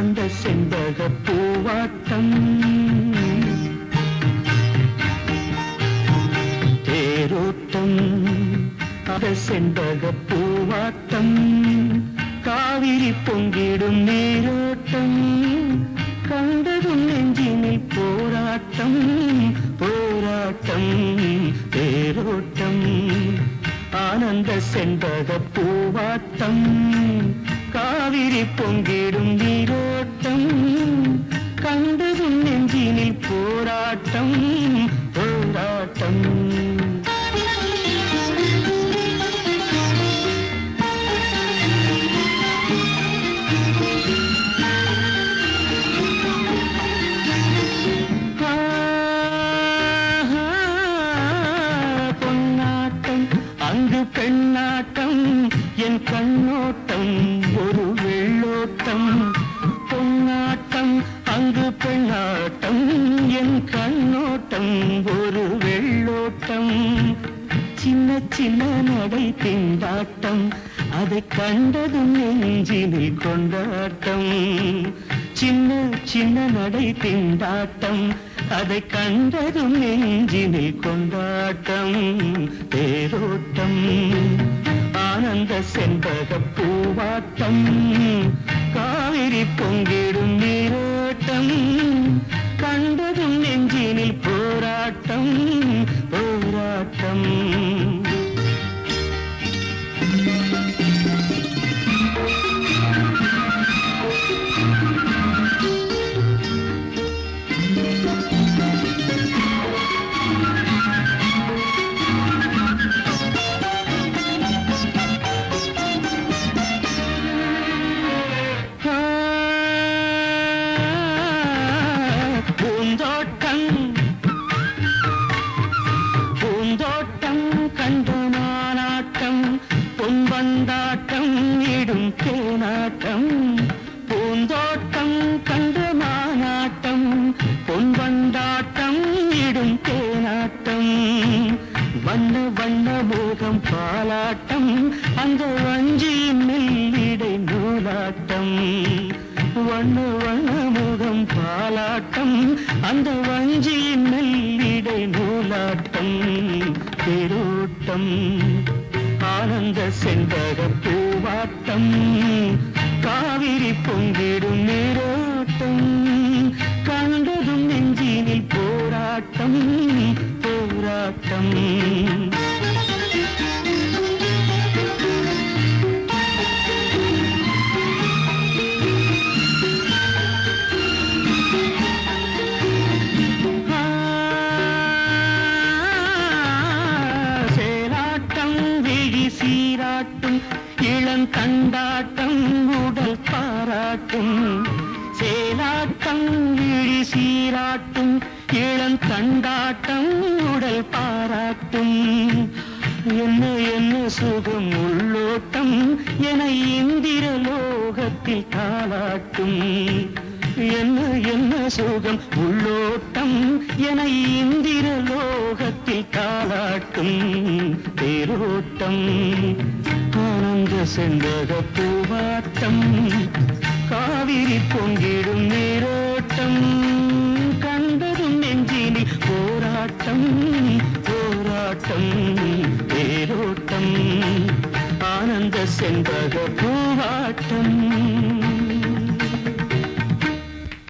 தேரோட்டம் ஆனந்த செண்பக பூவாட்டம். தேரோட்டம் அத செண்பக பூவாட்டம். காவிரி பொங்கிடும் நீரோட்டம் கண்டதும் நெஞ்சினில் போராட்டம். போராட்டம் தேரோட்டம் ஆனந்த செண்பக பூவாட்டம். காவிரி பொங்கிடும் நீரோட்டம் கண்டதும் நெஞ்சினில் போராட்டம் போராட்டம். பொன்னாட்டம் அங்கு பெண்ணாட்டம் என் கண்ணோட்டம். ஓட்டம் ஒரு வெள்ளோட்டம். சின்ன சின்ன நடை திண்டாட்டம். அதை கண்டதும் நெஞ்சினில் கொண்டாட்டம். சின்ன சின்ன நடை திண்டாட்டம். அதை கண்டதும் நெஞ்சினில் கொண்டாட்டம். தேரோட்டம் ஆனந்த செண்பக பூவாட்டம். காவிரி பொங்கி போராட்டம். பந்தாட்டம் இடும் தேனாட்டம் பூந்தோட்டம் கண்டு மாநாட்டம் பொன் பொன்பந்தாட்டம் இடும் தேனாட்டம் வண்ண வண்ண மோகம் பாலாட்டம். அந்த வஞ்சி நெல்லிடை நூலாட்டம். வண்ண வண்ண முகம் பாலாட்டம். அந்த வஞ்சி நெல்லிடை நூலாட்டம். தேரோட்டம். தங்க செண்பக பூவாட்டம் காவிரி பொங்கிடும் நீரோட்டம் கண்டதும் நெஞ்சினில் போராட்டம் போராட்டம். சீராட்டும் சேலாட்டம் விழி சீராட்டும் இளந்தண்டாட்டம் உடல் பாராட்டும். என்ன என்ன சுகம் உள்ளோட்டம் என இந்திர லோகத்தில் தாளாட்டும். என்ன என்ன சுகம் உள்ளோட்டம் என இந்திர லோகத்தில் காலாட்டும் தேரோட்டம் ஆனந்த செந்தக பூவாட்டம் காவிரி பொங்கிடும் நீரோட்டம். கண்டதும் நெஞ்சினி போராட்டம் போராட்டம் தேரோட்டம் ஆனந்த செண்பக பூவாட்டம்.